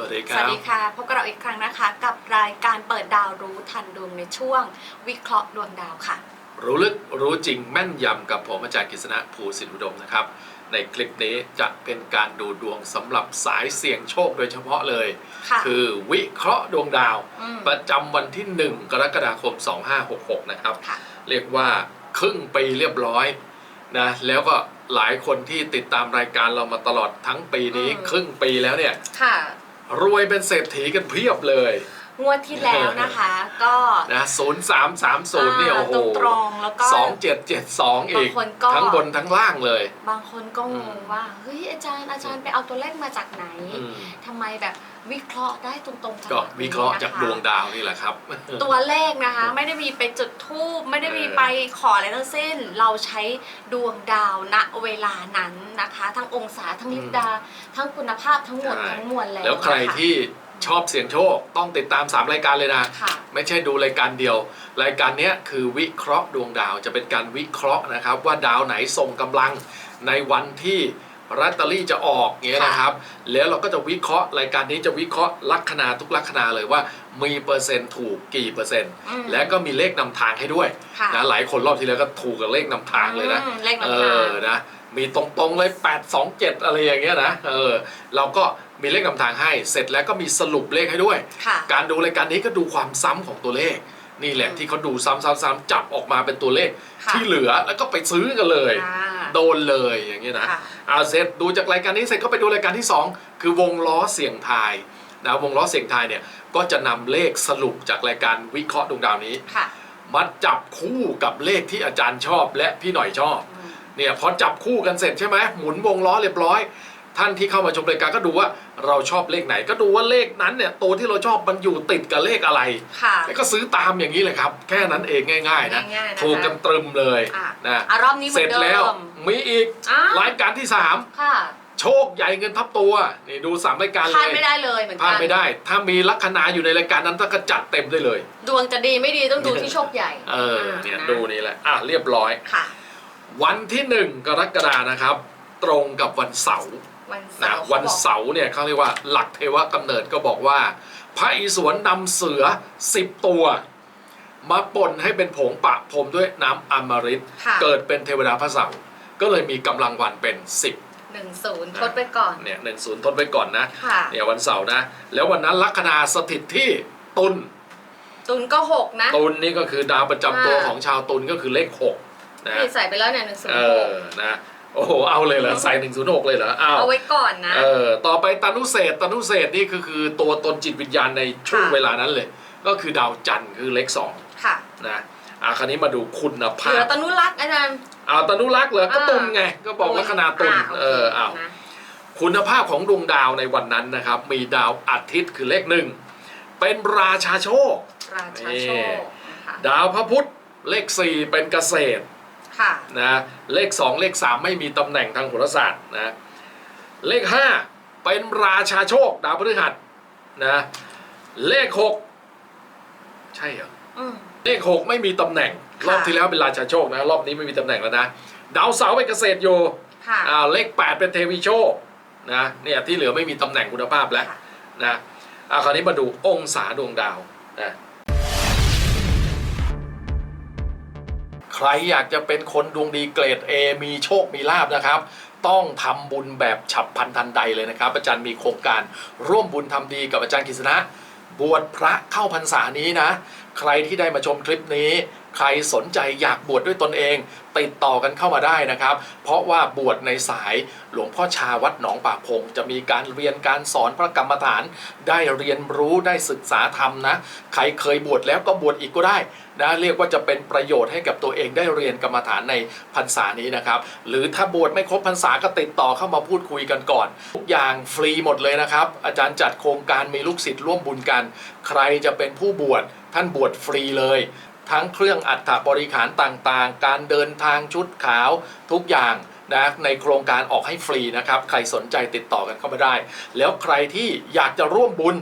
สวัสดีคสรัวัสบดีค่ะ พบกับเราอีกครั้งนะคะ กับรายการเปิดดาวรู้ทันดวงในช่วง วิเคราะห์ดวงดาวค่ะ รู้ลึกรู้จริงแม่นยำกับผมอาจารย์กฤษณะภูสินอุดมนะครับ ในคลิปนี้จะเป็นการดูดวงสำหรับสายเสี่ยงโชคโดยเฉพาะเลยค่ะคือวิเคราะห์ดวงดาวมประจำวันที่ 1 กรกฎาคม 2566 นะครับค่ะเรียกว่าครึ่งปีเรียบร้อยนะแล้วก็หลายคนที่ติดตามรายการเรามาตลอดทั้งปีนี้อืมครึ่งปีแล้วเนี่ยค่ะ รวยเป็นเศรษฐีกันเพียบเลย งวดที่แล้วนะคะ ก็นะศูนย์สามสามศูนย์เนี่ยโอ้โหตรงตรงๆแล้วก็สองเจ็ดเจ็ดสองอีก บางคนก็ ทั้งบนทั้งล่างเลย บางคนก็งงว่าเฮ้ยอาจารย์อาจารย์ไปเอาตัวเลขมาจากไหนอืม ทำไมแบบ วิเคราะห์ได้ตรงๆจังก็หดนี้วิเคราะห์นคจากดวงดาวนี่แหละครับ ตัวเลขนะคะ ไม่ได้มีไปจุดทูบไม่ได้มีเออไปขออะไรทั้งสิ้น เราใช้ดวงดาวณเวลานั้นนะคะ ทั้งองศาทั้งลิบดา ทั้งคุณภาพทั้งหมดใช่ทั้งมวลแล้วแล้วใครนะคะที่ชอบเสี่ยงโชคต้องติดตาม 3 รายการเลยนะค่ะไม่ใช่ดูรายการเดียว รายการเนี้ยคือวิเคราะห์ดวงดาวจะเป็นการวิเคราะห์นะครับ ว่าดาวไหนส่งกำลังในวันที่ รัตเตอรี่จะออกเงี้ยค่ะนะครับ แล้วเราก็จะวิเคราะห์รายการนี้จะวิเคราะห์ลัคนาทุกลัคนาเลยว่า มีเปอร์เซ็นต์ถูกกี่เปอร์เซ็นต์ อืมและก็มีเลขนำทางให้ด้วยค่ะนะหลายคนรอบที่แล้วก็ถูกกับเลขนำทางเลยนะอืมเลขเอนำทาง อนะ มีตรงๆเลย 8 2 7 อะไรอย่างเงี้ยนะเออเราก็มีเลขนำทางให้ เสร็จแล้วก็มีสรุปเลขให้ด้วย ค่ะ การดูรายการนี้ก็ดูความซ้ำของตัวเลข นี่แหละอืมที่เขาดูซ้ำๆๆจับออกมาเป็นตัวเลข ค่ะ ที่เหลือแล้วก็ไปซื้อกันเลย อ่า โดนเลยอย่างเงี้ยนะค่ะ เอาเสร็จดูจากรายการนี้เสร็จก็ไปดูรายการที่2คือวงล้อเสียงทายนะวงล้อเสียงทายเนี่ยก็จะนำเลขสรุปจากรายการวิเคราะห์ดวงดาวนี้ ค่ะมาจับคู่กับเลขที่อาจารย์ชอบและพี่หน่อยชอบ อืมเนี่ยพอจับคู่กันเสร็จใช่ไหมหมุนวงล้อเรียบร้อย ท่านที่เข้ามาชมรายการก็ดูว่าเราชอบเลขไหน ก็ดูว่าเลขนั้นเนี่ยตัวที่เราชอบมันอยู่ติดกับเลขอะไร ค่ะ แล้วก็ซื้อตามอย่างนี้เลยครับ แค่นั้นเองง่าย ๆ นะง่ายๆนะคะถูกกันตรึมเลยอะนะอะรอบนี้เหเสมืร็อจนเดิแล้วมมีอีกอ้าวรายการที่ค่ะ3โชคใหญ่เงินทับตัวนี่ดูสามรายการพเลลาดยไม่ได้เลยเหมือนพลากัดนไม่ได้ ถ้ามีลัคนาอยู่ในรายการนั้นถ้าก็จัดเต็มได้เลย ดวงจะดีไม่ดีต้องดูที่โชคใหญ่เออเนี่ยอ่าะดูนี่แหละอะเรียบร้อย ค่ะ วันที่หนึ่งกรกฎานะครับ ตรงกับวันเสาร์ วันเสานะร์วันเขาบอกเสาร์เนี่ยเขาเรียกว่าหลักเทวกำเนิดก็บอกว่า พระอิศวรนำเสือสิบตัว มาป่นให้เป็นผงปะพรมด้วยน้ำอมฤตค่ะเกิดเป็นเทวดาพระเสาร์ก็เลยมีกำลังวันเป็น 10หนึ่งศูนย์ทดไปก่อนเนี่ยหนึ่งศูนย์ทดไว้ก่อนนะค่ะเนี่ยวันเสาร์นะ แล้ววันนั้นลัคนาสถิตที่ตุลตุนก็หกนะ ตุลนี่ก็คือดาวประจำตัวอ่า ของชาวตุลก็คือเลขหกนะ นี่ใส่ไปแล้วเนี่ยหนึ่งศูนเอย์หก อ นะ โอ้โหเอาเลยเหรอใส่หนึ่งศูนย์หกเลยเหรออ้าวเอาไว้ก่อนนะ เออต่อไปตานุเศษตานุเศษนี่คือคือตัวตนจิตวิญญาณในช่วงค่ะ เวลานั้นเลย ก็คือดาวจันทร์คือเลขสองค่ะนะอะคราวนี้มาดูคุณเหภาลือพตนุรักษ์อาจารย์เอาตานุรักษ์เหรอก็อ่าตุลไงก็บอกลัคนาตุละโคเออเอานะคุณภาพของดวงดาวในวันนั้นนะครับ มีดาวอาทิตย์คือเลขหนึ่งเป็นราชาโชค ราชาโชคนะคะดาวพระพุธเลขสี่เป็นเกษตร ค่ะ นะเลข 2 เลข 3 ไม่มีตำแหน่งทางโหราศาสตร์นะเลข 5 เป็นราชาโชคดาวพฤหัสนะเลข 6 ใช่เหรออืม เลข 6 ไม่มีตำแหน่ง ค่ะ รอบที่แล้วเป็นราชาโชคนะ รอบนี้ไม่มีตำแหน่งแล้วนะดาวเสาร์เป็นเกษตรอยู่ค่ะ อ่าเลข 8 เป็นเทวีโชคนะเนี่ยที่เหลือไม่มีตำแหน่งคุณภาพแล้วค่ะ นะอ่าคราวนี้มาดูองศาดวงดาวนะ ใครอยากจะเป็นคนดวงดีเกรด A มีโชคมีลาบนะครับ ต้องทำบุญแบบฉับพลันทันใดเลยนะครับ อาจารย์มีโครงการร่วมบุญทำดีกับอาจารย์กฤษณะบวชพระเข้าพรรษานี้นะ ใครที่ได้มาชมคลิปนี้ ใครสนใจอยากบวชดด้วยตนเอง ติดต่อกันเข้ามาได้นะครับ เพราะว่าบวชในสายหลวงพ่อชาวัดหนองปากพง จะมีการเรียนการสอนพระกรรมฐาน ได้เรียนรู้ได้ศึกษาธรรมนะ ใครเคยบวชแล้วก็บวชอีกก็ได้นะเรียกว่าจะเป็นประโยชน์ให้กับตัวเองได้เรียนกรรมฐานในพรรษานี้นะครับ หรือถ้าบวชไม่ครบพรรษาก็ติดต่อเข้ามาพูดคุยกันก่อน ทุกอย่างฟรีหมดเลยนะครับ อาจารย์จัดโครงการมีลูกศิษย์ร่วมบุญกัน ใครจะเป็นผู้บวชท่านบวชฟรีเลย ทั้งเครื่องอัฐบริขารต่างๆ การเดินทางชุดขาวทุกอย่างนะในโครงการออกให้ฟรีนะครับ ใครสนใจติดต่อกันเข้ามาได้ แล้วใครที่อยากจะร่วมบุญ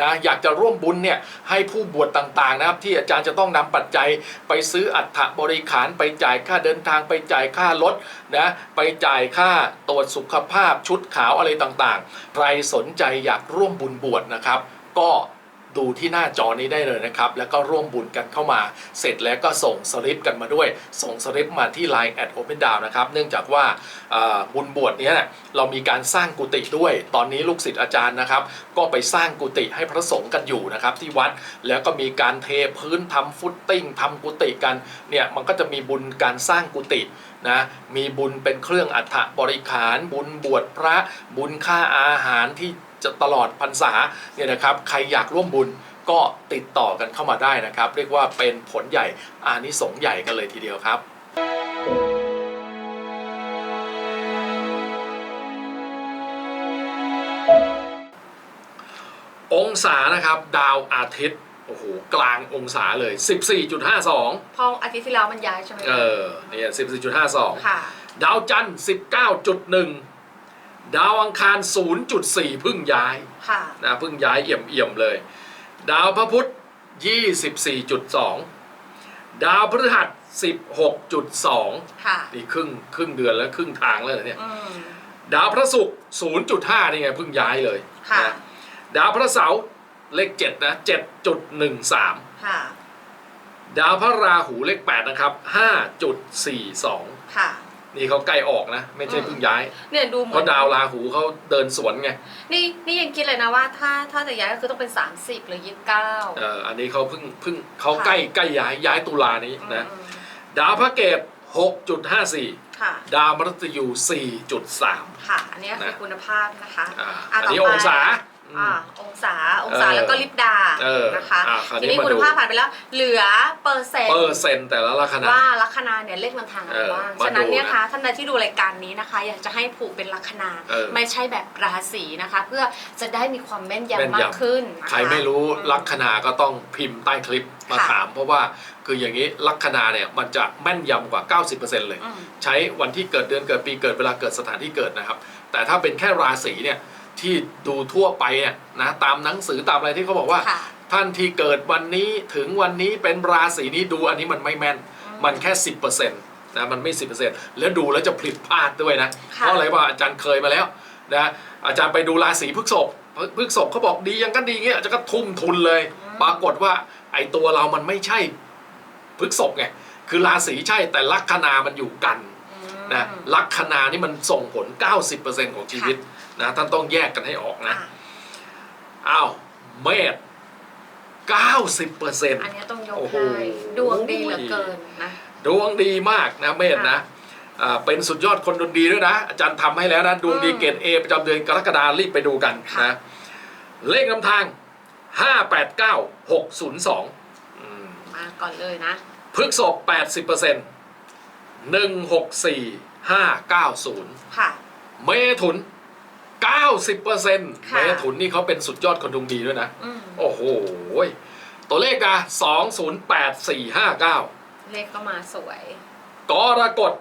นะอยากจะร่วมบุญเนี่ยให้ผู้บวชต่างๆนะครับ ที่อาจารย์จะต้องนำปัจจัยไปซื้ออัฐบริขารไปจ่ายค่าเดินทางไปจ่ายค่ารถนะไปจ่ายค่าตรวจสุขภาพชุดขาวอะไรต่างๆ ใครสนใจอยากร่วมบุญบวชนะครับ ก็ ดูที่หน้าจอนี้ได้เลยนะครับ แล้วก็ร่วมบุญกันเข้ามา เสร็จแล้วก็ส่งสลิปกันมาด้วย ส่งสลิปมาที่ Line แอด Open Down นะครับ เนื่องจากว่าบุญบวชเนี้ยเรามีการสร้างกุฏิด้วย ตอนนี้ลูกศิษย์อาจารย์นะครับ ก็ไปสร้างกุฏิให้พระสงฆ์กันอยู่นะครับที่วัด แล้วก็มีการเทพื้นทำฟุตติ้งทำกุฏิกัน เนี่ยมันก็จะมีบุญการสร้างกุฏินะมีบุญเป็นเครื่องอัฐบริขาร บุญบวชพระบุญค่าอาหารที่ จะตลอดพรรษาเนี่ยนะครับใครอยากร่วมบุญก็ติดต่อกันเข้ามาได้นะครับ เรียกว่าเป็นผลใหญ่อานิสงส์ใหญ่กันเลยทีเดียวครับองศานะครับดาวอาทิตย์โอ้โหกลางองศาเลย 14.52 พออาทิตย์ที่แล้วมันย้ายใช่ไหมเออเนี่ย14.52 ค่ะ ดาวจันทร์ 19.1 ดาวอังคาร 0.4เพึ่งย้ายค่ะ นะเพึ่งย้ายเอี่ยมเอี่ยมๆเลย ดาวพระพุธ 24.2 ดาวพฤหัส 16.2 ค่ะ นี่ครึ่งครึ่งเดือนแล้วครึ่งทางแล้วเหรอเนี่ย อืม ดาวพระศุกร์ 0.5 นี่ไงเพิ่งย้ายเลยค่ะ นะดาวพระเสาร์เลข 7 นะ 7.13 ค่ะ ดาวพระราหูเลข 8 นะครับ 5.42 ค่ะ นี่เขาใกล้ออกนะ ไม่ใช่อืมเพิ่งย้าย เนี่ยดูเหมืเพราะดาวราหูเขาเดินสวนไงนี่นี่ยังคิดเลยนะว่าถ้าถ้าจะย้ายก็คือต้องเป็น 30 หรือ29เอ่ออันนี้เขาเพิ่งเพิ่งเขาค่ะใกล้ใกล้ย้ายย้ายตุลานี้นะ อืมดาวพระเกต6.54 ค่ะ ดาวมฤตยู 4.3 ค่ะ อันนี้คือนะ คุณภาพนะคะอ่าอะอันนี้ต่ไปองศาอ่าองศาอ งศาเออแล้วก็ลิปดาเออนะคะอะคราวนี้ทีนี้มาคุณดูภาพผ่านไปแล้ว เหลือเปอร์เซ็นเปอต์ร์เซ็นต์แต่ละลัคนา ว่าลัคนาเนี่ยเลขนำทางอะไรเออบ้างมาฉะนั้นเนี่ยดูนะคะท่านใดที่ดูรายการนี้นะคะ อยากจะให้ผูกเป็นลัคนาเออ ไม่ใช่แบบราศีนะคะ เพื่อจะได้มีความแม่นแม่นยำมากยำขึ้นนะคะ ใครไม่รู้อืมลัคนาก็ต้องพิมพ์ใต้คลิปมาค่ะถาม เพราะว่าคืออย่างนี้ลัคนาเนี่ยมันจะแม่นยำกว่า 90%เลย อืม ใช้วันที่เกิดเดือนเกิดปีเกิดเวลาเกิดสถานที่เกิดนะครับ แต่ถ้าเป็นแค่ราศีเนี่ย ที่ดูทั่วไปเนี่ยนะตามหนังสือตามอะไรที่เขาบอกว่า ค่ะ ท่านที่เกิดวันนี้ถึงวันนี้เป็นราศีนี้ดูอันนี้มันไม่แม่นอืมมันแค่ 10%นะมันไม่ 10%แล้วดูแล้วจะผิดพลาดด้วยนะ ค่ะ เพราะอะไรว่าอาจารย์เคยมาแล้วนะอาจารย์ไปดูราศีพฤษภพฤษภเขาบอกดียังกันดีเงี้ยอาจารย์ก็ทุ่มทุนเลย ปรากฏว่าไอ้ตัวเรามันไม่ใช่พฤษภไงคือราศีใช่แต่ลัคนามันอยู่กันอืมนะลัคนานี่มันส่งผล 90%ของชีวิต นะท่านต้องแยกกันให้ออกนะอะอ้าวเมษ90%อันนี้ต้องยกโอ้โหให้ดวงดีเหลือเกินนะดวงดีมากนะเมษนะอ่าเป็นสุดยอดคนดวงดีด้วยนะ อาจารย์ทำให้แล้วนะ ดวงดีอืมเกรดเอประจำเดือนกรกฎารีบไปดูกันค่ะนะเลขนำทาง 589 602อืมมาก่อนเลยนะพฤกษบ80% 164 590 ค่ะ เมถุน 90%ค่ะ เมถุนนี่เขาเป็นสุดยอดคนดวงดีด้วยนะ อืมโอ้โหตัวเลขนะ208459 เลขก็มาสวย กรกฎ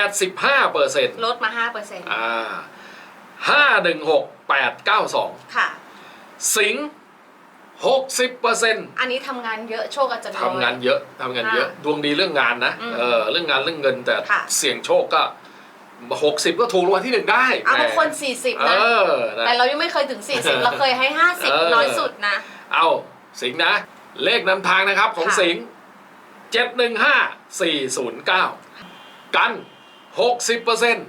85เปอร์เซ็นต์ลดมา5เปอร์เซ็นต์อ่า516 892 ค่ะ สิงห์60เปอร์เซ็นต์อันนี้ทำงานเยอะโชคอาจจะน้อย ทำงานเยอะทำงานเยอะค่ะดวงดีเรื่องงานนะ อืมเออ เรื่องงานเรื่องเงินแต่ค่ะ เสี่ยงโชคก็ 60ก็ถูกรางวัลที่หนึ่งได้เอาบางคนแหม40 เอนะ อนะ แต่เรายังไม่เคยถึง 40 เราเคยให้ เออ 50 น้อยสุดนะ เอาสิงห์นะ เลขนำทางนะครับของค่ะ สิงห์715 409กัน60เปอร์เซ็นต์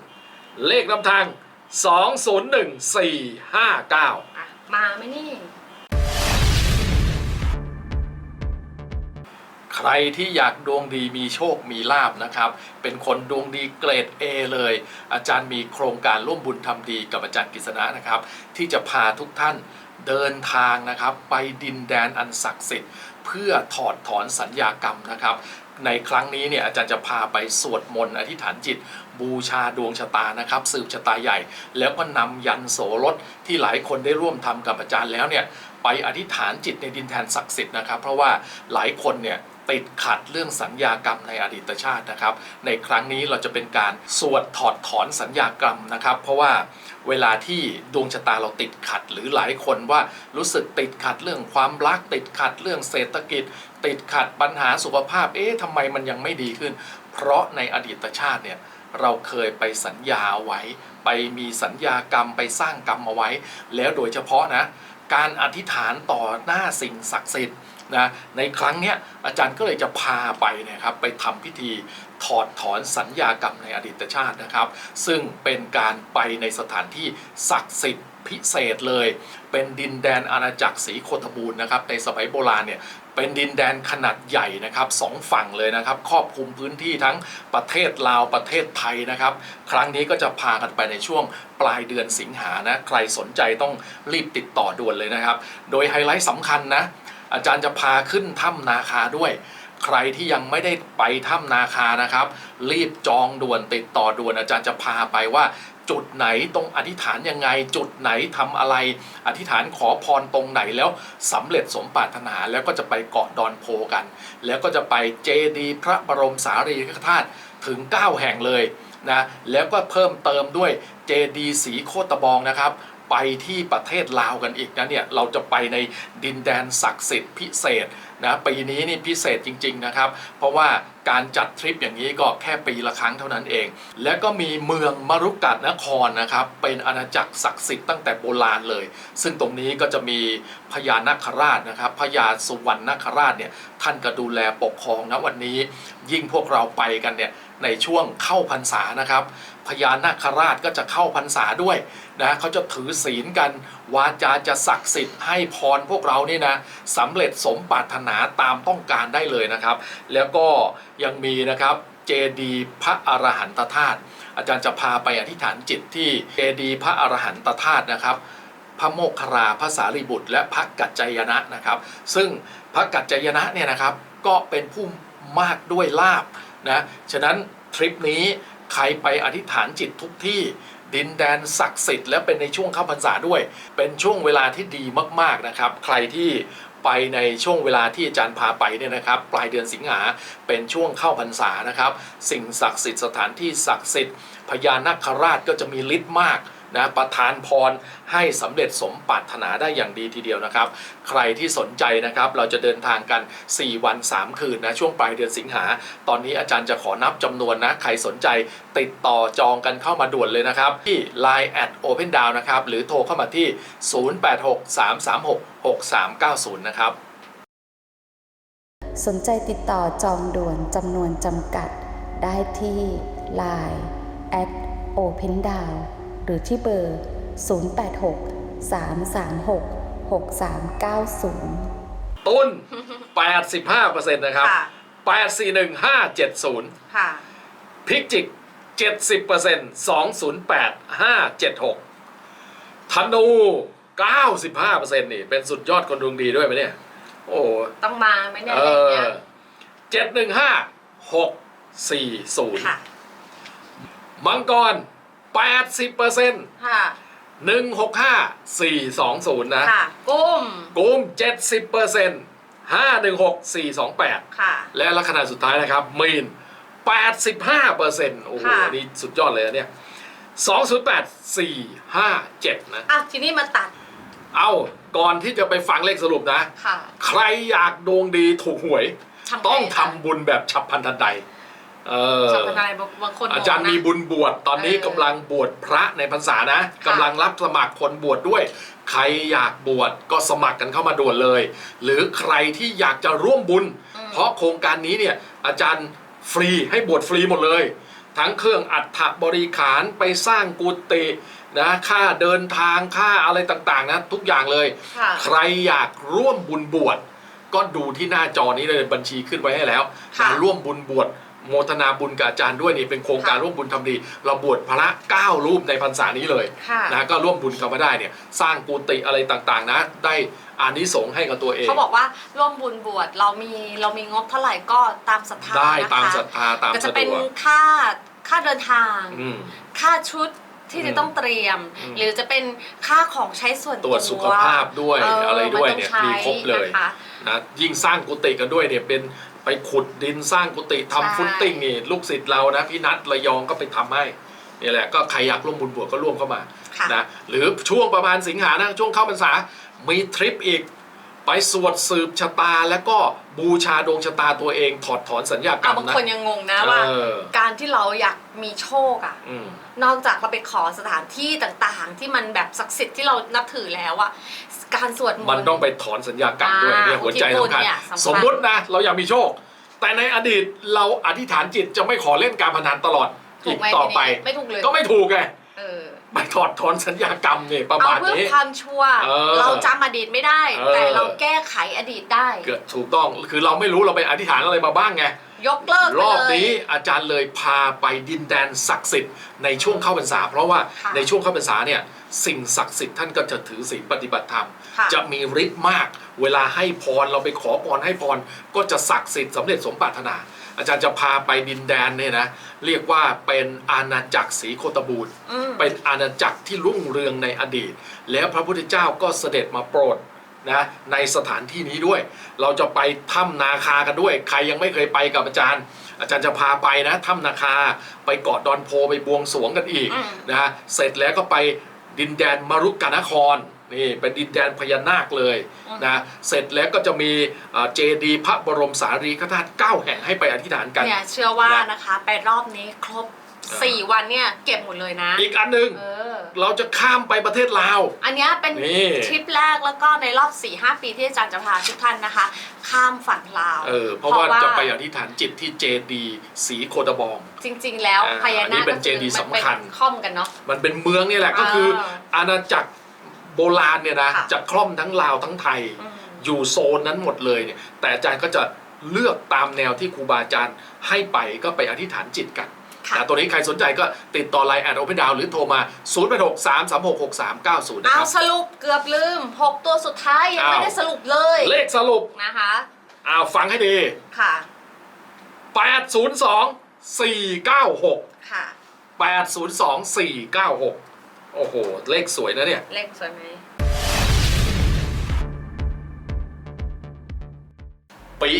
เลขนำทาง201 459อะมาไหมนี่ รที่อยากดวงดีมีโชคมีลาบนะครับ เป็นคนดวงดีเกรด A เลย อาจารย์มีโครงการร่วมบุญทำดีกับอาจารย์กฤษณะนะครับ ที่จะพาทุกท่านเดินทางนะครับ ไปดินแดนอันศักดิ์สิทธิ์ เพื่อถอดถอนสัญญากรรมนะครับ ในครั้งนี้เนี่ยอาจารย์จะพาไปสวดมนต์อธิษฐานจิตบูชาดวงชะตานะครับ สืบชะตาใหญ่ แล้วก็นำยันโสรถที่หลายคนได้ร่วมทำกับอาจารย์แล้วเนี่ยไปอธิษฐานจิตในดินแดนศักดิ์สิทธิ์นะครับ เพราะว่าหลายคนเนี่ย ติดขัดเรื่องสัญญากรรมในอดีตชาตินะครับ ในครั้งนี้เราจะเป็นการสวดถอดถอนสัญญากรรมนะครับ เพราะว่าเวลาที่ดวงชะตาเราติดขัด หรือหลายคนว่ารู้สึกติดขัดเรื่องความรัก ติดขัดเรื่องเศรษฐกิจ ติดขัดปัญหาสุขภาพ เอ๊ะทำไมมันยังไม่ดีขึ้น เพราะในอดีตชาติเนี่ยเราเคยไปสัญญาไว้ ไปมีสัญญากรรมไปสร้างกรรมเอาไว้ แล้วโดยเฉพาะนะ การอธิษฐานต่อหน้าสิ่งศักดิ์สิทธิ์ นะในครั้งนี้อาจารย์ก็เลยจะพาไปนะครับไปทำพิธีถอดถอนสัญญากรรมในอดีตชาตินะครับ ซึ่งเป็นการไปในสถานที่ศักดิ์สิทธิ์พิเศษเลย เป็นดินแดนอาณาจักรศรีโคตบูรณ์นะครับในสมัยโบราณเนี่ยเป็นดินแดนขนาดใหญ่นะครับสองฝั่งเลยนะครับครอบคลุมพื้นที่ทั้งประเทศลาวประเทศไทยนะครับ ครั้งนี้ก็จะพากันไปในช่วงปลายเดือนสิงหานะใครสนใจต้องรีบติดต่อด่วนเลยนะครับ โดยไฮไลท์สำคัญนะ อาจารย์จะพาขึ้นถ้ำนาคาด้วย ใครที่ยังไม่ได้ไปถ้ำนาคานะครับ รีบจองด่วนติดต่อด่วนอาจารย์จะพาไปว่า จุดไหนตรงอธิษฐานยังไง จุดไหนทำอะไร อธิษฐานขอพรตรงไหนแล้วสำเร็จสมปรารถนาแล้วก็จะไปเกาะดอนโพกัน แล้วก็จะไปเจดีพระบรมสารีริกธาตุถึง 9 แห่งเลยนะแล้วก็เพิ่มเติมด้วยเจดีสีโคตบองนะครับ ไปที่ประเทศลาวกันอีกนะเนี่ยเราจะไปในดินแดนศักดิ์สิทธิ์พิเศษนะปีนี้นี่พิเศษจริง ๆนะครับ เพราะว่าการจัดทริปอย่างนี้ก็แค่ปีละครั้งเท่านั้นเอง แล้วก็มีเมืองมรุกัดนครนะครับ เป็นอาณาจักรศักดิ์สิทธิ์ตั้งแต่โบราณเลย ซึ่งตรงนี้ก็จะมีพญานาคราชนะครับพญาสุวรรณนาคราชเนี่ยท่านก็ดูแลปกครองนะวันนี้ยิ่งพวกเราไปกันเนี่ย ในช่วงเข้าพรรษานะครับ พญานาคราชก็จะเข้าพรรษาด้วยนะเขาจะถือศีลกัน วาจาจะศักดิ์สิทธิ์ให้พรพวกเรานี่นะสำเร็จสมปรารถนาตามต้องการได้เลยนะครับ แล้วก็ยังมีนะครับเจดีพระอรหันตธาตุอาจารย์จะพาไปอธิษฐานจิตที่เจดีพระอรหันตธาตุนะครับพระโมคคราพระสารีบุตร และพระกัจจายนะนะครับ ซึ่งพระกัจจายนะเนี่ยนะครับก็เป็นผู้มากด้วยลาบ นะฉะนั้นทริปนี้ใครไปอธิษฐานจิตทุกที่ดินแดนศักดิ์สิทธิ์และเป็นในช่วงเข้าพรรษาด้วย เป็นช่วงเวลาที่ดีมากๆนะครับ ใครที่ไปในช่วงเวลาที่อาจารย์พาไปเนี่ยนะครับ ปลายเดือนสิงหาเป็นช่วงเข้าพรรษานะครับ สิ่งศักดิ์สิทธิ์สถานที่ศักดิ์สิทธิ์พญานาคราชก็จะมีฤทธิ์มาก นะประทานพรให้สำเร็จสมปรารถนาได้อย่างดีทีเดียวนะครับ ใครที่สนใจนะครับเราจะเดินทางกัน 4 วัน 3 คืนนะช่วงปลายเดือนสิงหา ตอนนี้อาจารย์จะขอนับจำนวนนะใครสนใจติดต่อจองกันเข้ามาด่วนเลยนะครับ ที่ Line at Open Down นะครับ หรือโทรเข้ามาที่ 0863366390 นะครับ สนใจติดต่อจองด่วนจำนวนจำกัดได้ที่ Line at Open Down หรือที่เบอร์ 086 336 6390ต้น85%นะครับค่ะ841570 ค่ะ พิกจิก 70% 208 576ธนู95%นี่ เป็นสุดยอดคนดวงดีด้วยไหมเนี่ย โอ้ต้องมาไหมเนี่ยเออะไรอเงี้ยเจ็ดหนึ่งห้าหกสี่ศูนย์ค่ะมังกร แปดสิบเปอร์เซ็นต์ค่ะหนึ่งหกห้าสี่สองศูนย์นะค่ะกุ้มกุมเจ็ดสิบเปอร์เซ็นต์ห้าหนึ่งหกสี่สองแปดค่ะ และลัคนาสุดท้ายนะครับมีนแปดสิบห้าเปอร์เซ็นต์โอ้โหค่ะ นี่สุดยอดเลยนะเนี่ยสองศูนย์แปดสี่ห้าเจ็ดนะ อะทีนี้มาตัดเอาก่อนที่จะไปฟังเลขสรุปนะ ค่ะใครอยากดวงดีถูกหวย ทำไต้องคะทำบุญแบบฉับพลันทันใด เออทำอะไรบางบางคนอาจารย์งงนะมีบุญบวชตอนนี้เออกำลังบวชพระในพรรษานะค่ะกำลังรับสมัครคนบวชด้วย ใครอยากบวชก็สมัครกันเข้ามาด่วนเลย หรือใครที่อยากจะร่วมบุญอืมเพราะโครงการนี้เนี่ยอาจารย์ฟรีให้บวชฟรีหมดเลย ทั้งเครื่องอัฐบริขารไปสร้างกุฏินะค่าเดินทางค่าอะไรต่างๆนะทุกอย่างเลย ค่ะ ใครอยากร่วมบุญบวชก็ดูที่หน้าจอนี้เลยบัญชีขึ้นไว้ให้แล้วค่ะนะร่วมบุญบวช โมทนาบุญกับอาจารย์ด้วยนี่เป็นโครงการค่ะร่วมบุญทำดี เราบวชพระเก้ารูปในพรรษานี้เลยค่ะนะก็ร่วมบุญกันมาได้เนี่ยสร้างกุฏิอะไรต่างๆ นะ ได้อานิสงส์ให้กับตัวเองเขาบอกว่าร่วมบุญบวชเรามีเรามีงบเท่าไหร่ก็ตามศรัทธาได้นะคะตามศรัทธาตามก็จะสะเป็ดนวกค่าค่าเดินทางอืมค่าชุดที่อืมจะต้องเตรียมอืมหรือจะเป็นค่าของใช้ส่วนตรวจสุขภาพด้วยเอะไรด้วยมัต้เนี่อยงใช้มีครบเลยนะคะนะยิ่งสร้างกุฏิกันด้วยเนี่ยเป็น ไปขุดดินสร้างกุฏิทำใช่ฟุตติ้งนี่ลูกศิษย์เรานะพี่นัทระยองก็ไปทำให้นี่แหละก็ใครอยากร่วมบุญบวชก็ร่วมเข้ามาค่ะ นะหรือช่วงประมาณสิงหานะช่วงเข้าพรรษา มีทริปอีก ไปสวดสืบชะตาแล้วก็ บูชาดวงชะตาตัวเองถอดถอนสัญญากรเอารมบางนะคนยังงงนะว่าเออการที่เราอยากมีโชคอะอืมนอกจากเราไปขอสถานที่ต่างๆ ที่มันแบบศักดิ์สิทธิ์ที่เรานับถือแล้วอะการสวดมนต์มันต้องไปถอนสัญญากรรมด้วยอ่าเนี่ยหัวใจสำคัญอุทิศบุญเนี่ยสำคัญสมมุตินะเราอยากมีโชค แต่ในอดีตเราอธิษฐานจิตจะไม่ขอเล่นการพนันตลอดถูอีกกไหมต่อไปทีนี้ไม่ถูกเลยก็ไม่ถูกไงเออ ไปถอดถอนสัญญากรรมเนี่ยประเอามาณเพื่อนี้ ความชัวร์เออเราจำอดีตไม่ได้ เออ แต่เราแก้ไขอดีตได้ เกิดถูกต้องคือเราไม่รู้เราไปอธิษฐานอะไรมาบ้างไง ยกเลิกรไปอบเลย นี้อาจารย์เลยพาไปดินแดนศักดิ์สิทธิ์ในช่วงเข้าพรรษา เพราะว่าค่ะในช่วงเข้าพรรษาเนี่ยสิ่งศักดิ์สิทธิ์ท่านก็จะถือศีลปฏิบัติธรรม ค่ะ จะมีฤทธิ์มาก เวลาให้พรเราไปขอพรให้พรก็จะศักดิ์สิทธิ์สำเร็จสมปรารถนา อาจารย์จะพาไปดินแดนเนี่ยนะเรียกว่าเป็นอาณาจักรศรีโคตบูรณ์อืมเป็นอาณาจักรที่รุ่งเรืองในอดีต แล้วพระพุทธเจ้าก็เสด็จมาโปรดนะในสถานที่นี้ด้วย เราจะไปถ้ำนาคากันด้วย ใครยังไม่เคยไปกับอาจารย์ อาจารย์จะพาไปนะถ้ำนาคา ไปเกาะดอนโพไปบวงสรวงกันอีกอืมนะฮะเสร็จแล้วก็ไปดินแดนมรุกานคร นี่เป็นดินแดนพญานาคเลยนะเสร็จแล้วก็จะมีเจดีย์พระบรมสารีริกธาตุเก้าแห่งให้ไปอธิษฐานกันเนี่ยเชื่อว่านะนะคะไปรอบนี้ครบเออ4วันเนี่ยเก็บหมดเลยนะ อีกอันหนึ่งเออเราจะข้ามไปประเทศลาว อันเนี้ยเป็นนี่ทริปแรกแล้วก็ในรอบ4-5ปีที่อาจารย์จะพาทุกท่านนะคะ ข้ามฝั่งลาวเออเพราะว่าจะไปอธิษฐานจิตที่เจดีย์ศรีโคตบอง จริง ๆ แล้วอ่าพญาอันนี้นาคเป็นก็คือเจดีย์มันสำคัญเป็นค่อมกันเนาะมันเป็นเมืองนี่แหละก็คืออาณาจักร โบราณเนี่ยนะค่ะ จะคล่อมทั้งลาวทั้งไทย อืม อยู่โซนนั้นหมดเลยเนี่ยแต่อาจารย์ก็จะเลือกตามแนวที่ครูบาอาจารย์ให้ไปก็ไปอธิษฐานจิตกันค่ะ นะตัวนี้ใครสนใจก็ติดต่อไลน์แอดโอเพนดาวหรือโทรมา 0 8 6 3 3 6 6 3 9 0 นะเอาครับ สรุปเกือบลืม 6 ตัวสุดท้ายยังไม่อ้าว ได้สรุปเลยเลขสรุปนะคะอ้าวฟังให้ดี ค่ะ802 496 ค่ะ 802 496 โอ้โห เลขสวยนะเนี่ย เลขสวยไหมปี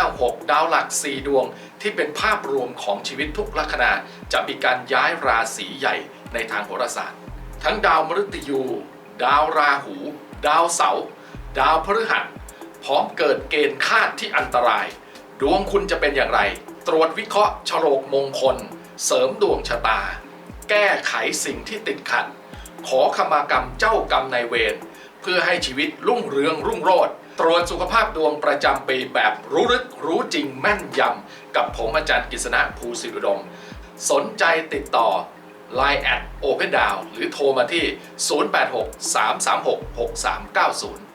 256 ดาวหลัก 4 ดวงที่เป็นภาพรวมของชีวิตทุกลัคนาจะมีการย้ายราศีใหญ่ในทางโหราศาสตร์ ทั้งดาวมฤตยู ดาวราหู ดาวเสาร์ดาวพฤหัส พร้อมเกิดเกณฑ์คาดที่อันตราย ดวงคุณจะเป็นอย่างไร ตรวจวิเคราะห์ฉลกมงคล เสริมดวงชะตา แก้ไขสิ่งที่ติดขัด ขอขมากรรมเจ้ากรรมนายเวรเพื่อให้ชีวิตรุ่งเรืองรุ่งโรจน์ตรวจสุขภาพดวงประจำปีแบบรู้ลึกรู้จริงแม่นยำกับผมอาจารย์กฤษณะภูสิริดม สนใจติดต่อ Line at Open d o w n หรือโทรมาที่ 086 336 6390